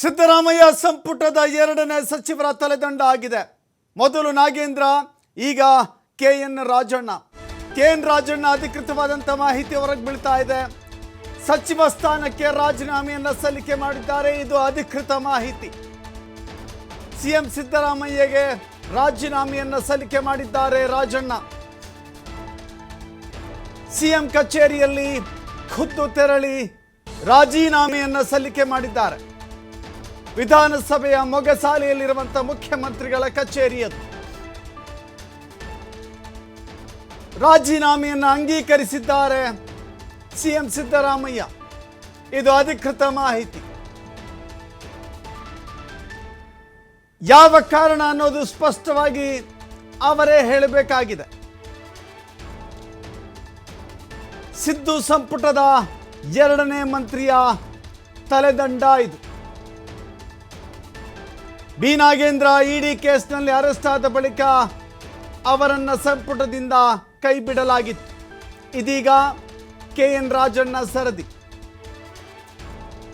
ಸಿದ್ದರಾಮಯ್ಯ ಸಂಪುಟದ ಎರಡನೇ ಸಚಿವರ ತಲೆದಂಡ ಆಗಿದೆ. ಮೊದಲು ನಾಗೇಂದ್ರ, ಈಗ K N Rajanna. K N Rajanna ಅಧಿಕೃತವಾದಂಥ ಮಾಹಿತಿ ಹೊರಗೆ ಬೀಳ್ತಾ ಇದೆ. ಸಚಿವ ಸ್ಥಾನಕ್ಕೆ ರಾಜೀನಾಮೆಯನ್ನು ಸಲ್ಲಿಕೆ ಮಾಡಿದ್ದಾರೆ. ಇದು ಅಧಿಕೃತ ಮಾಹಿತಿ. ಸಿಎಂ ಸಿದ್ದರಾಮಯ್ಯಗೆ ರಾಜೀನಾಮೆಯನ್ನು ಸಲ್ಲಿಕೆ ಮಾಡಿದ್ದಾರೆ ರಾಜಣ್ಣ. ಸಿಎಂ ಕಚೇರಿಯಲ್ಲಿ ಖುದ್ದು ತೆರಳಿ ರಾಜೀನಾಮೆಯನ್ನು ಸಲ್ಲಿಕೆ ಮಾಡಿದ್ದಾರೆ. ವಿಧಾನಸಭೆಯ ಮೊಗಸಾಲೆಯಲ್ಲಿರುವಂಥ ಮುಖ್ಯಮಂತ್ರಿಗಳ ಕಚೇರಿಯದು. ರಾಜೀನಾಮೆಯನ್ನು ಅಂಗೀಕರಿಸಿದ್ದಾರೆ ಸಿಎಂ ಸಿದ್ದರಾಮಯ್ಯ. ಇದು ಅಧಿಕೃತ ಮಾಹಿತಿ. ಯಾವ ಕಾರಣ ಅನ್ನೋದು ಸ್ಪಷ್ಟವಾಗಿ ಅವರೇ ಹೇಳಬೇಕಾಗಿದೆ. ಸಿದ್ದು ಸಂಪುಟದ ಎರಡನೇ ಮಂತ್ರಿಯ ತಲೆದಂಡ ಇದು. ಬಿ. ನಾಗೇಂದ್ರ ಇಡಿ ಕೇಸ್ನಲ್ಲಿ ಅರೆಸ್ಟ್ ಆದ ಬಳಿಕ ಅವರನ್ನ ಸಂಪುಟದಿಂದ ಕೈ ಬಿಡಲಾಗಿತ್ತು ಇದೀಗ ಕೆ ಎನ್ ರಾಜಣ್ಣ ಸರದಿ.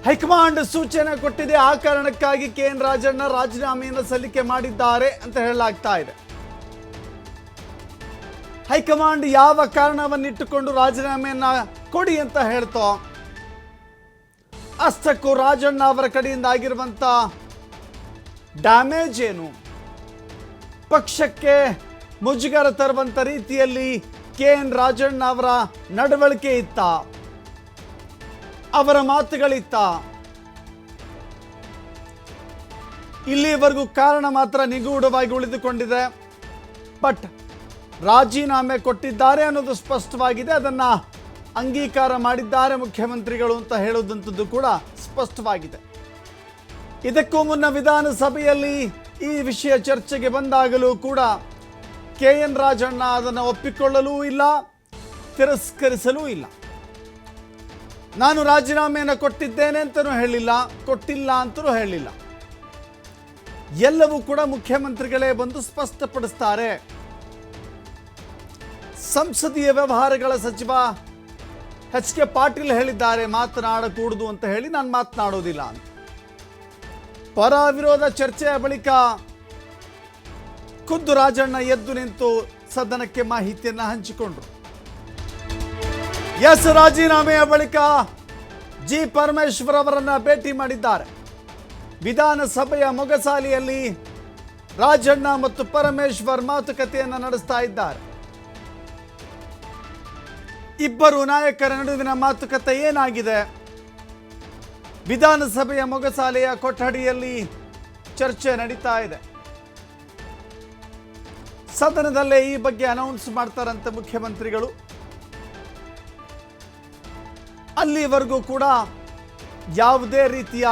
ಹೈಕಮಾಂಡ್ ಸೂಚನೆ ಕೊಟ್ಟಿದೆ, ಆ ಕಾರಣಕ್ಕಾಗಿ ಕೆ ಎನ್ ರಾಜಣ್ಣ ರಾಜೀನಾಮೆಯನ್ನು ಸಲ್ಲಿಕೆ ಮಾಡಿದ್ದಾರೆ ಅಂತ ಹೇಳಲಾಗ್ತಾ ಇದೆ. ಹೈಕಮಾಂಡ್ ಯಾವ ಕಾರಣವನ್ನಿಟ್ಟುಕೊಂಡು ರಾಜೀನಾಮೆಯನ್ನ ಕೊಡಿ ಅಂತ ಹೇಳ್ತೋ? ಅಷ್ಟಕ್ಕೂ ರಾಜಣ್ಣ ಅವರ ಕಡೆಯಿಂದ ಆಗಿರುವಂತ ಡ್ಯಾಮೇಜ್ ಏನು? ಪಕ್ಷಕ್ಕೆ ಮುಜುಗರ ತರುವಂತ ರೀತಿಯಲ್ಲಿ ಕೆ ಎನ್ ರಾಜಣ್ಣ ಅವರ ನಡವಳಿಕೆ ಇತ್ತ. ಅವರ ಮಾತುಗಳಿತ್ತ. ಇಲ್ಲಿವರೆಗೂ ಕಾರಣ ಮಾತ್ರ ನಿಗೂಢವಾಗಿ ಉಳಿದುಕೊಂಡಿದೆ. ಬಟ್ ರಾಜೀನಾಮೆ ಕೊಟ್ಟಿದ್ದಾರೆ ಅನ್ನೋದು ಸ್ಪಷ್ಟವಾಗಿದೆ. ಅದನ್ನ ಅಂಗೀಕಾರ ಮಾಡಿದ್ದಾರೆ ಮುಖ್ಯಮಂತ್ರಿಗಳು ಅಂತ ಹೇಳುವುದಂಥದ್ದು ಕೂಡ ಸ್ಪಷ್ಟವಾಗಿದೆ. ಇದಕ್ಕೂ ಮುನ್ನ ವಿಧಾನಸಭೆಯಲ್ಲಿ ಈ ವಿಷಯ ಚರ್ಚೆಗೆ ಬಂದಾಗಲೂ ಕೂಡ ಕೆ ಎನ್ ರಾಜಣ್ಣ ಅದನ್ನು ಒಪ್ಪಿಕೊಳ್ಳಲೂ ಇಲ್ಲ, ತಿರಸ್ಕರಿಸಲೂ ಇಲ್ಲ. ನಾನು ರಾಜೀನಾಮೆಯನ್ನು ಕೊಟ್ಟಿದ್ದೇನೆ ಅಂತಲೂ ಹೇಳಿಲ್ಲ, ಕೊಟ್ಟಿಲ್ಲ ಅಂತಲೂ ಹೇಳಿಲ್ಲ. ಎಲ್ಲವೂ ಕೂಡ ಮುಖ್ಯಮಂತ್ರಿಗಳೇ ಬಂದು ಸ್ಪಷ್ಟಪಡಿಸ್ತಾರೆ. ಸಂಸದೀಯ ವ್ಯವಹಾರಗಳ ಸಚಿವ ಎಚ್ ಕೆ ಪಾಟೀಲ್ ಹೇಳಿದ್ದಾರೆ, ಮಾತನಾಡಕೂಡದು ಅಂತ ಹೇಳಿ ನಾನು ಮಾತನಾಡೋದಿಲ್ಲ ಅಂತ. ಪರ ವಿರೋಧ ಚರ್ಚೆಯ ಬಳಿಕ ಖುದ್ದು ರಾಜಣ್ಣ ಎದ್ದು ನಿಂತು ಸದನಕ್ಕೆ ಮಾಹಿತಿಯನ್ನು ಹಂಚಿಕೊಂಡ್ರು. ಎಸ್ ರಾಜೀನಾಮೆಯ ಬಳಿಕ ಜಿ ಪರಮೇಶ್ವರ್ ಅವರನ್ನ ಭೇಟಿ ಮಾಡಿದ್ದಾರೆ. ವಿಧಾನಸಭೆಯ ಮೊಗಸಾಲಿಯಲ್ಲಿ ರಾಜಣ್ಣ ಮತ್ತು ಪರಮೇಶ್ವರ್ ಮಾತುಕತೆಯನ್ನು ನಡೆಸ್ತಾ ಇದ್ದಾರೆ. ಇಬ್ಬರು ನಾಯಕರ ನಡುವಿನ ಮಾತುಕತೆ ಏನಾಗಿದೆ? ವಿಧಾನಸಭೆಯ ಮೊಗಸಾಲೆಯ ಕೊಠಡಿಯಲ್ಲಿ ಚರ್ಚೆ ನಡೀತಾ ಇದೆ. ಸದನದಲ್ಲೇ ಈ ಬಗ್ಗೆ ಅನೌನ್ಸ್ ಮಾಡ್ತಾರಂತೆ ಮುಖ್ಯಮಂತ್ರಿಗಳು. ಅಲ್ಲಿವರೆಗೂ ಕೂಡ ಯಾವುದೇ ರೀತಿಯ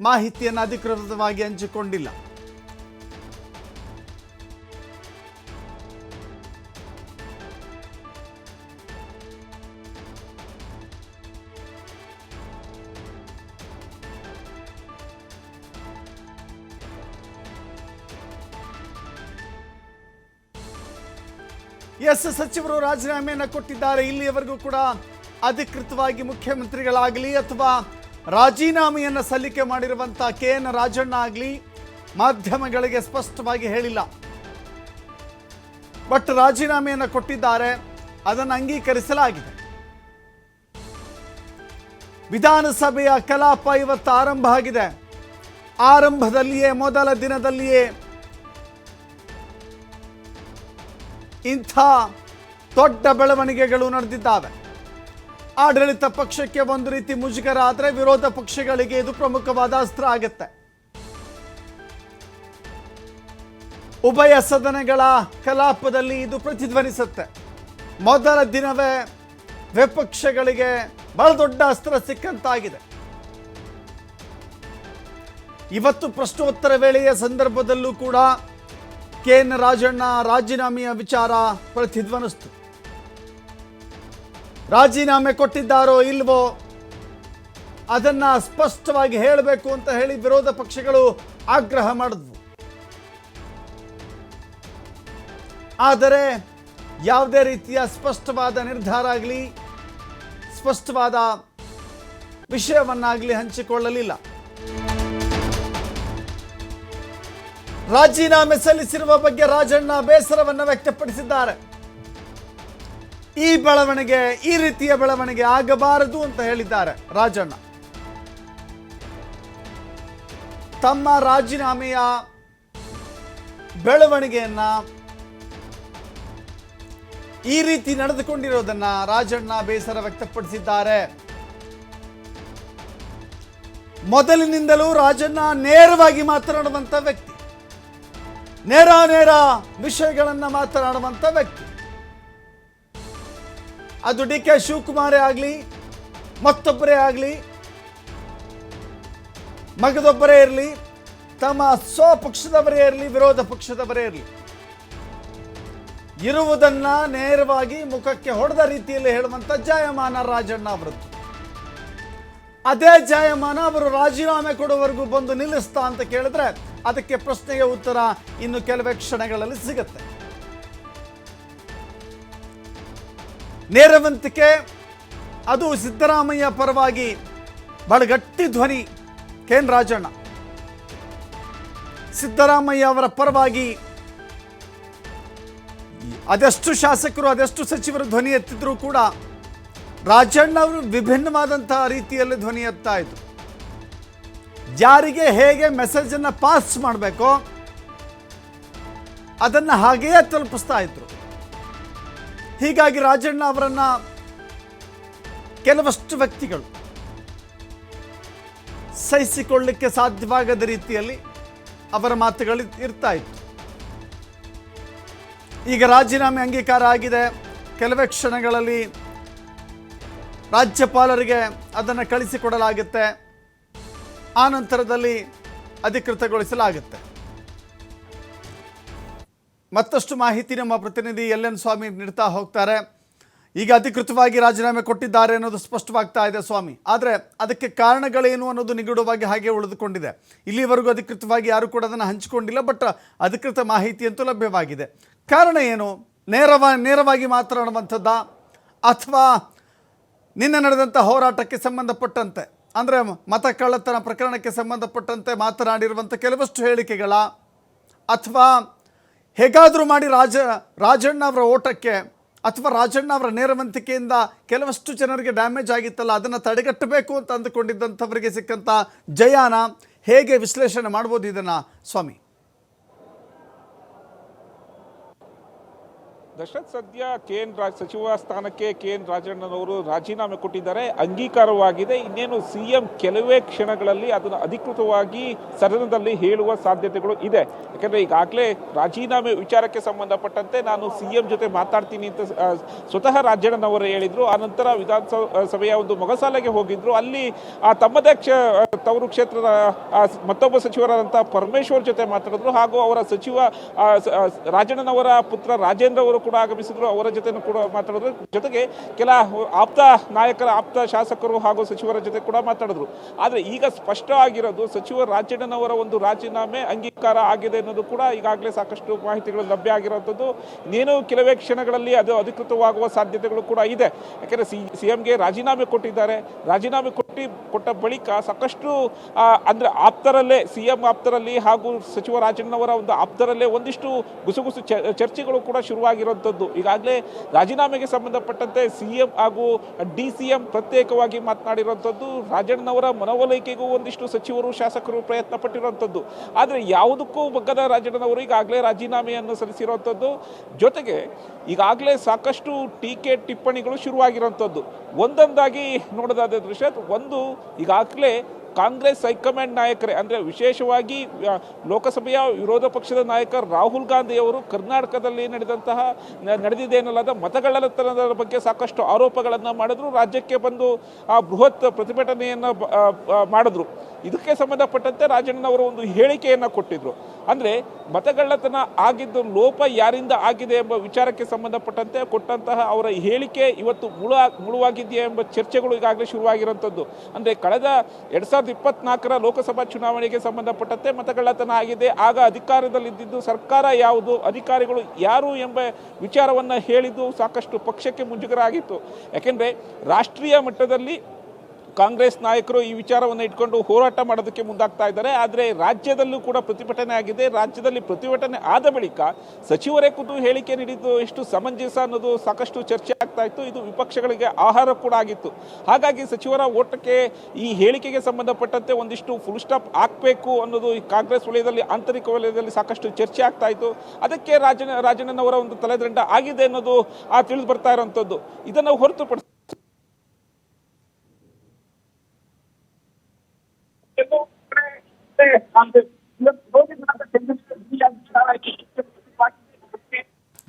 ಮಾಹಿತಿಯನ್ನು ಅಧಿಕೃತವಾಗಿ ಹಂಚಿಕೊಂಡಿಲ್ಲ. ಎಸ್ ಸಚಿವರು ರಾಜೀನಾಮೆಯನ್ನು ಕೊಟ್ಟಿದ್ದಾರೆ. ಇಲ್ಲಿಯವರೆಗೂ ಕೂಡ ಅಧಿಕೃತವಾಗಿ ಮುಖ್ಯಮಂತ್ರಿಗಳಾಗಲಿ ಅಥವಾ ರಾಜೀನಾಮೆಯನ್ನು ಸಲ್ಲಿಕೆ ಮಾಡಿರುವಂಥ ಕೆ ಎನ್ ರಾಜಣ್ಣ ಆಗಲಿ ಮಾಧ್ಯಮಗಳಿಗೆ ಸ್ಪಷ್ಟವಾಗಿ ಹೇಳಿಲ್ಲ. ಬಟ್ ರಾಜೀನಾಮೆಯನ್ನು ಕೊಟ್ಟಿದ್ದಾರೆ. ಅದನ್ನು ಅಂಗೀಕರಿಸಲಾಗಿದೆ. ವಿಧಾನಸಭೆಯ ಕಲಾಪ ಇವತ್ತು ಆರಂಭ ಆಗಿದೆ. ಆರಂಭದಲ್ಲಿಯೇ ಮೊದಲ ದಿನದಲ್ಲಿಯೇ ಇಂಥ ದೊಡ್ಡ ಬೆಳವಣಿಗೆಗಳು ನಡೆದಿದ್ದಾವೆ. ಆಡಳಿತ ಪಕ್ಷಕ್ಕೆ ಒಂದು ರೀತಿ ಮುಜುಗರ ಆದರೆ ವಿರೋಧ ಪಕ್ಷಗಳಿಗೆ ಇದು ಪ್ರಮುಖವಾದ ಅಸ್ತ್ರ ಆಗುತ್ತೆ. ಉಭಯ ಸದನಗಳ ಕಲಾಪದಲ್ಲಿ ಇದು ಪ್ರತಿಧ್ವನಿಸುತ್ತೆ. ಮೊದಲ ದಿನವೇ ವಿಪಕ್ಷಗಳಿಗೆ ಬಹಳ ದೊಡ್ಡ ಅಸ್ತ್ರ ಸಿಕ್ಕಂತಾಗಿದೆ. ಇವತ್ತು ಪ್ರಶ್ನೋತ್ತರ ವೇಳೆಯ ಸಂದರ್ಭದಲ್ಲೂ ಕೂಡ ಕೆ ಎನ್ ರಾಜಣ್ಣ ರಾಜೀನಾಮೆಯ ವಿಚಾರ ಪ್ರತಿಧ್ವನಿಸ್ತು ರಾಜೀನಾಮೆ ಕೊಟ್ಟಿದ್ದಾರೋ ಇಲ್ವೋ ಅದನ್ನ ಸ್ಪಷ್ಟವಾಗಿ ಹೇಳಬೇಕು ಅಂತ ಹೇಳಿ ವಿರೋಧ ಪಕ್ಷಗಳು ಆಗ್ರಹ ಮಾಡಿದ್ವು. ಆದರೆ ಯಾವುದೇ ರೀತಿಯ ಸ್ಪಷ್ಟವಾದ ನಿರ್ಧಾರ ಆಗಲಿ, ಸ್ಪಷ್ಟವಾದ ವಿಷಯವನ್ನಾಗಲಿ ಹಂಚಿಕೊಳ್ಳಲಿಲ್ಲ. ರಾಜೀನಾಮೆ ಸಲ್ಲಿಸಿರುವ ಬಗ್ಗೆ ರಾಜಣ್ಣ ಬೇಸರವನ್ನು ವ್ಯಕ್ತಪಡಿಸಿದ್ದಾರೆ. ಈ ಬೆಳವಣಿಗೆ, ಈ ರೀತಿಯ ಬೆಳವಣಿಗೆ ಆಗಬಾರದು ಅಂತ ಹೇಳಿದ್ದಾರೆ ರಾಜಣ್ಣ. ತಮ್ಮ ರಾಜೀನಾಮೆಯ ಬೆಳವಣಿಗೆಯನ್ನ ಈ ರೀತಿ ನಡೆದುಕೊಂಡಿರೋದನ್ನ ರಾಜಣ್ಣ ಬೇಸರ ವ್ಯಕ್ತಪಡಿಸಿದ್ದಾರೆ. ಮೊದಲಿನಿಂದಲೂ ರಾಜಣ್ಣ ನೇರವಾಗಿ ಮಾತನಾಡುವಂತ ವ್ಯಕ್ತಿ. ನೇರ ನೇರ ವಿಷಯಗಳನ್ನ ಮಾತನಾಡುವಂತ ವ್ಯಕ್ತಿ. ಅದು ಡಿ ಕೆ ಶಿವಕುಮಾರೇ ಆಗಲಿ, ಮತ್ತೊಬ್ಬರೇ ಆಗಲಿ, ಮಗದೊಬ್ಬರೇ ಇರಲಿ, ತಮ್ಮ ಸ್ವಪಕ್ಷದವರೇ ಇರಲಿ, ವಿರೋಧ ಪಕ್ಷದವರೇ ಇರಲಿ. ಇರುವುದನ್ನ ನೇರವಾಗಿ ಮುಖಕ್ಕೆ ಹೊಡೆದ ರೀತಿಯಲ್ಲಿ ಹೇಳುವಂತ ಜಾಯಮಾನ ರಾಜಣ್ಣ ಅವರದ್ದು ಅದೇ ಜಾಯಮಾನ ಅವರು ರಾಜೀನಾಮೆ ಕೊಡುವವರೆಗೂ ಬಂದು ನಿಲ್ಲಿಸ್ತಾ ಅಂತ ಕೇಳಿದ್ರೆ ಅದಕ್ಕೆ ಪ್ರಶ್ನೆಗೆ ಉತ್ತರ ಇನ್ನು ಕೆಲವೇ ಕ್ಷಣಗಳಲ್ಲಿ ಸಿಗುತ್ತೆ. ನೇರವಂತಿಕೆ, ಅದು ಸಿದ್ದರಾಮಯ್ಯ ಪರವಾಗಿ ಬಹಳ ಗಟ್ಟಿ ಧ್ವನಿ ಕೆ ಎನ್ ರಾಜಣ್ಣ. ಸಿದ್ದರಾಮಯ್ಯ ಅವರ ಪರವಾಗಿ ಅದೆಷ್ಟು ಶಾಸಕರು, ಅದೆಷ್ಟು ಸಚಿವರು ಧ್ವನಿ ಎತ್ತಿದ್ರು ಕೂಡ ರಾಜಣ್ಣ ಅವರು ವಿಭಿನ್ನವಾದಂತಹ ರೀತಿಯಲ್ಲಿ ಧ್ವನಿ ಎತ್ತಾ ಇದ್ರು. ಯಾರಿಗೆ ಹೇಗೆ ಮೆಸೇಜನ್ನು ಪಾಸ್ ಮಾಡಬೇಕು ಅದನ್ನು ಹಾಗೆಯೇ ತಲುಪಿಸ್ತಾ ಇದ್ರು. ಹೀಗಾಗಿ ರಾಜಣ್ಣ ಅವರನ್ನ ಕೆಲವಷ್ಟು ವ್ಯಕ್ತಿಗಳು ಸಹಿಸಿಕೊಳ್ಳಲಿಕ್ಕೆ ಸಾಧ್ಯವಾಗದ ರೀತಿಯಲ್ಲಿ ಅವರ ಮಾತುಗಳು ಇರ್ತಾ ಇತ್ತು. ಈಗ ರಾಜೀನಾಮೆ ಅಂಗೀಕಾರ ಆಗಿದೆ. ಕೆಲವೇ ಕ್ಷಣಗಳಲ್ಲಿ ರಾಜ್ಯಪಾಲರಿಗೆ ಅದನ್ನು ಕಳಿಸಿಕೊಡಲಾಗುತ್ತೆ. ಆ ನಂತರದಲ್ಲಿ ಅಧಿಕೃತಗೊಳಿಸಲಾಗುತ್ತೆ. ಮತ್ತಷ್ಟು ಮಾಹಿತಿ ನಮ್ಮ ಪ್ರತಿನಿಧಿ ಎಲ್ ಎನ್ ಸ್ವಾಮಿ ನೀಡ್ತಾ ಹೋಗ್ತಾರೆ. ಈಗ ಅಧಿಕೃತವಾಗಿ ರಾಜೀನಾಮೆ ಕೊಟ್ಟಿದ್ದಾರೆ ಅನ್ನೋದು ಸ್ಪಷ್ಟವಾಗ್ತಾ ಇದೆ ಸ್ವಾಮಿ. ಆದರೆ ಅದಕ್ಕೆ ಕಾರಣಗಳೇನು ಅನ್ನೋದು ನಿಗೂಢವಾಗಿ ಹಾಗೆ ಉಳಿದುಕೊಂಡಿದೆ. ಇಲ್ಲಿವರೆಗೂ ಅಧಿಕೃತವಾಗಿ ಯಾರು ಕೂಡ ಅದನ್ನು ಹಂಚಿಕೊಂಡಿಲ್ಲ, ಬಟ್ ಅಧಿಕೃತ ಮಾಹಿತಿ ಅಂತೂ ಲಭ್ಯವಾಗಿದೆ. ಕಾರಣ ಏನು? ನೇರವ, ನೇರವಾಗಿ ಮಾತನಾಡುವಂಥದ್ದ ಅಥವಾ ನಿನ್ನೆ ನಡೆದಂಥ ಹೋರಾಟಕ್ಕೆ ಸಂಬಂಧಪಟ್ಟಂತೆ? ಅಂದರೆ ಮತ ಕಳ್ಳತನ ಪ್ರಕರಣಕ್ಕೆ ಸಂಬಂಧಪಟ್ಟಂತೆ ಮಾತನಾಡಿರುವಂಥ ಕೆಲವಷ್ಟು ಹೇಳಿಕೆಗಳ ಅಥವಾ ಹೇಗಾದರೂ ಮಾಡಿ ರಾಜ ರಾಜಣ್ಣ ಅವರ ಓಟಕ್ಕೆ ಅಥವಾ ರಾಜಣ್ಣ ಅವರ ನೇರವಂತಿಕೆಯಿಂದ ಕೆಲವಷ್ಟು ಜನರಿಗೆ ಡ್ಯಾಮೇಜ್ ಆಗಿತ್ತಲ್ಲ, ಅದನ್ನು ತಡೆಗಟ್ಟಬೇಕು ಅಂತ ಅಂದುಕೊಂಡಿದ್ದಂಥವರಿಗೆ ಸಿಕ್ಕಂಥ ಜಯಾನ ಹೇಗೆ ವಿಶ್ಲೇಷಣೆ ಮಾಡ್ಬೋದು ಇದನ್ನು, ಸ್ವಾಮಿ? ದಶರಥ್ ಸದ್ಯ ಕೆ ಎನ್ ರಾಜ್ ಸಚಿವ ಸ್ಥಾನಕ್ಕೆ ಕೆ ಎನ್ ರಾಜಣ್ಣನವರು ರಾಜೀನಾಮೆ ಕೊಟ್ಟಿದ್ದಾರೆ. ಅಂಗೀಕಾರವಾಗಿದೆ. ಇನ್ನೇನು ಸಿಎಂ ಕೆಲವೇ ಕ್ಷಣಗಳಲ್ಲಿ ಅದನ್ನು ಅಧಿಕೃತವಾಗಿ ಸದನದಲ್ಲಿ ಹೇಳುವ ಸಾಧ್ಯತೆಗಳು ಇದೆ. ಯಾಕಂದ್ರೆ ಈಗಾಗಲೇ ರಾಜೀನಾಮೆ ವಿಚಾರಕ್ಕೆ ಸಂಬಂಧಪಟ್ಟಂತೆ ನಾನು ಸಿಎಂ ಜೊತೆ ಮಾತಾಡ್ತೀನಿ ಅಂತ ಆ, ಸ್ವತಃ ರಾಜಣ್ಣನವರು ಹೇಳಿದ್ರು. ಆನಂತರ ನಂತರ ಸಭೆಯ ಒಂದು ಮೊಗಸಾಲೆಗೆ ಹೋಗಿದ್ರು. ಅಲ್ಲಿ ಆ ತಮ್ಮದೇ ಕ್ಷ ತವರು ಕ್ಷೇತ್ರದ ಮತ್ತೊಬ್ಬ ಸಚಿವರಾದಂಥ ಪರಮೇಶ್ವರ್ ಜೊತೆ ಮಾತಾಡಿದ್ರು. ಹಾಗೂ ಅವರ ಸಚಿವ ಆ, ಆ, ರಾಜಣ್ಣನವರ ಪುತ್ರ ರಾಜೇಂದ್ರ ಅವರು ಕೂಡ ಆಗಮಿಸಿದ್ರು, ಅವರ ಜೊತೆನೂ ಕೂಡ ಮಾತಾಡಿದ್ರು. ಜೊತೆಗೆ ಕೆಲ ಆಪ್ತ ನಾಯಕರ, ಆಪ್ತ ಶಾಸಕರು ಹಾಗೂ ಸಚಿವರ ಜೊತೆ ಕೂಡ ಮಾತಾಡಿದ್ರು. ಆದರೆ ಈಗ ಸ್ಪಷ್ಟ ಆಗಿರೋದು ಸಚಿವ ರಾಜಣ್ಣನವರ ಒಂದು ರಾಜೀನಾಮೆ ಅಂಗೀಕಾರ ಆಗಿದೆ ಅನ್ನೋದು ಕೂಡ ಈಗಾಗಲೇ ಸಾಕಷ್ಟು ಮಾಹಿತಿಗಳು ಲಭ್ಯ ಆಗಿರುವಂಥದ್ದು. ಇನ್ನೇನು ಕೆಲವೇ ಕ್ಷಣಗಳಲ್ಲಿ ಅದು ಅಧಿಕೃತವಾಗುವ ಸಾಧ್ಯತೆಗಳು ಕೂಡ ಇದೆ. ಯಾಕೆಂದರೆ ಸಿ ಸಿ ಎಂಗೆ ರಾಜೀನಾಮೆ ಕೊಟ್ಟಿದ್ದಾರೆ. ರಾಜೀನಾಮೆ ಕೊಟ್ಟು, ಕೊಟ್ಟ ಬಳಿಕ ಸಾಕಷ್ಟು ಅಂದರೆ ಆಪ್ತರಲ್ಲೇ ಸಿ ಎಂ ಆಪ್ತರಲ್ಲಿ ಹಾಗೂ ಸಚಿವ ರಾಜಣ್ಣವರ ಒಂದು ಆಪ್ತರಲ್ಲೇ ಒಂದಿಷ್ಟು ಗುಸುಗುಸು ಚರ್ಚೆಗಳು ಕೂಡ ಶುರುವಾಗಿರುವಂಥದ್ದು ಈಗಾಗಲೇ ರಾಜೀನಾಮೆಗೆ ಸಂಬಂಧಪಟ್ಟಂತೆ ಸಿ ಎಂ ಹಾಗೂ ಡಿ ಸಿ ಎಂ ಪ್ರತ್ಯೇಕವಾಗಿ ಮಾತನಾಡಿರುವಂಥದ್ದು. ರಾಜಣ್ಣನವರ ಮನವೊಲೈಕೆಗೂ ಒಂದಿಷ್ಟು ಸಚಿವರು, ಶಾಸಕರು ಪ್ರಯತ್ನ ಪಟ್ಟಿರುವಂಥದ್ದು ಆದರೆ ಯಾವುದಕ್ಕೂ ಬಗ್ಗದ ರಾಜಣ್ಣನವರು ಈಗಾಗಲೇ ರಾಜೀನಾಮೆಯನ್ನು ಸಲ್ಲಿಸಿರುವಂಥದ್ದು. ಜೊತೆಗೆ ಈಗಾಗಲೇ ಸಾಕಷ್ಟು ಟೀಕೆ ಟಿಪ್ಪಣಿಗಳು ಶುರುವಾಗಿರುವಂಥದ್ದು. ಒಂದೊಂದಾಗಿ ನೋಡೋದಾದ ದೃಶ್ಯ, ಒಂದು ಈಗಾಗಲೇ ಕಾಂಗ್ರೆಸ್ ಹೈಕಮಾಂಡ್ ನಾಯಕರೇ, ಅಂದರೆ ವಿಶೇಷವಾಗಿ ಲೋಕಸಭೆಯ ವಿರೋಧ ಪಕ್ಷದ ನಾಯಕ ರಾಹುಲ್ ಗಾಂಧಿ ಅವರು ಕರ್ನಾಟಕದಲ್ಲಿ ನಡೆದಂತಹ ನಡೆದಿದೆ ಎನ್ನಲಾದ ಮತಗಳ್ಳತನದ ಬಗ್ಗೆ ಸಾಕಷ್ಟು ಆರೋಪಗಳನ್ನು ಮಾಡಿದ್ರು. ರಾಜ್ಯಕ್ಕೆ ಬಂದು ಆ ಬೃಹತ್ ಪ್ರತಿಭಟನೆಯನ್ನು ಮಾಡಿದ್ರು. ಇದಕ್ಕೆ ಸಂಬಂಧಪಟ್ಟಂತೆ ರಾಜಣ್ಣನವರು ಒಂದು ಹೇಳಿಕೆಯನ್ನು ಕೊಟ್ಟಿದ್ರು. ಅಂದರೆ ಮತಗಳ್ಳತನ ಆಗಿದ್ದು ಲೋಪ ಯಾರಿಂದ ಆಗಿದೆ ಎಂಬ ವಿಚಾರಕ್ಕೆ ಸಂಬಂಧಪಟ್ಟಂತೆ ಕೊಟ್ಟಂತಹ ಅವರ ಹೇಳಿಕೆ ಇವತ್ತು ಮುಳು ಮುಳುವಾಗಿದೆಯಾ ಎಂಬ ಚರ್ಚೆಗಳು ಈಗಾಗಲೇ ಶುರುವಾಗಿರುವಂಥದ್ದು ಅಂದರೆ ಕಳೆದ ಎರಡು ಸಾವಿರದ ಇಪ್ಪತ್ನಾಲ್ಕರ ಲೋಕಸಭಾ ಚುನಾವಣೆಗೆ ಸಂಬಂಧಪಟ್ಟಂತೆ ಮತಗಳ್ಳತನ ಆಗಿದೆ. ಆಗ ಅಧಿಕಾರದಲ್ಲಿದ್ದಿದ್ದು ಸರ್ಕಾರ ಯಾವುದು, ಅಧಿಕಾರಿಗಳು ಯಾರು ಎಂಬ ವಿಚಾರವನ್ನು ಹೇಳಿದ್ದು ಸಾಕಷ್ಟು ಪಕ್ಷಕ್ಕೆ ಮುಜುಗರ ಆಗಿತ್ತು ಯಾಕೆಂದರೆ ರಾಷ್ಟ್ರೀಯ ಮಟ್ಟದಲ್ಲಿ ಕಾಂಗ್ರೆಸ್ ನಾಯಕರು ಈ ವಿಚಾರವನ್ನು ಇಟ್ಕೊಂಡು ಹೋರಾಟ ಮಾಡೋದಕ್ಕೆ ಮುಂದಾಗ್ತಾ ಇದ್ದಾರೆ. ಆದರೆ ರಾಜ್ಯದಲ್ಲೂ ಕೂಡ ಪ್ರತಿಭಟನೆ ಆಗಿದೆ. ರಾಜ್ಯದಲ್ಲಿ ಪ್ರತಿಭಟನೆ ಆದ ಬಳಿಕ ಸಚಿವರೇ ಕುದು ಹೇಳಿಕೆ ನೀಡಿದ್ದು ಎಷ್ಟು ಸಮಂಜಸ ಅನ್ನೋದು ಸಾಕಷ್ಟು ಚರ್ಚೆ ಆಗ್ತಾ ಇತ್ತು. ಇದು ವಿಪಕ್ಷಗಳಿಗೆ ಆಹಾರ ಕೂಡ ಆಗಿತ್ತು. ಹಾಗಾಗಿ ಸಚಿವರ ಓಟಕ್ಕೆ ಈ ಹೇಳಿಕೆಗೆ ಸಂಬಂಧಪಟ್ಟಂತೆ ಒಂದಿಷ್ಟು ಫುಲ್ ಸ್ಟಾಪ್ ಹಾಕಬೇಕು ಅನ್ನೋದು ಈ ಕಾಂಗ್ರೆಸ್ ವಲಯದಲ್ಲಿ, ಆಂತರಿಕ ವಲಯದಲ್ಲಿ ಸಾಕಷ್ಟು ಚರ್ಚೆ ಆಗ್ತಾ ಇತ್ತು. ಅದಕ್ಕೆ ರಾಜನ ರಾಜಣ್ಣನವರ ಒಂದು ತಲೆದಂಡ ಆಗಿದೆ ಅನ್ನೋದು ಆ ತಿಳಿದು ಬರ್ತಾ ಇರುವಂಥದ್ದು ಇದನ್ನು ಹೊರತುಪಡಿಸಿ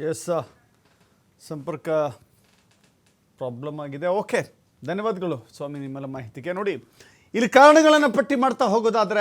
ಎಸ್ ಸಂಪರ್ಕ ಪ್ರಾಬ್ಲಮ್ ಆಗಿದೆ. ಓಕೆ ಧನ್ಯವಾದಗಳು ಸ್ವಾಮಿ, ನಿಮ್ಮೆಲ್ಲ ಮಾಹಿತಿಗೆ. ನೋಡಿ, ಇಲ್ಲಿ ಕಾರಣಗಳನ್ನು ಪಟ್ಟಿ ಮಾಡ್ತಾ ಹೋಗೋದಾದ್ರೆ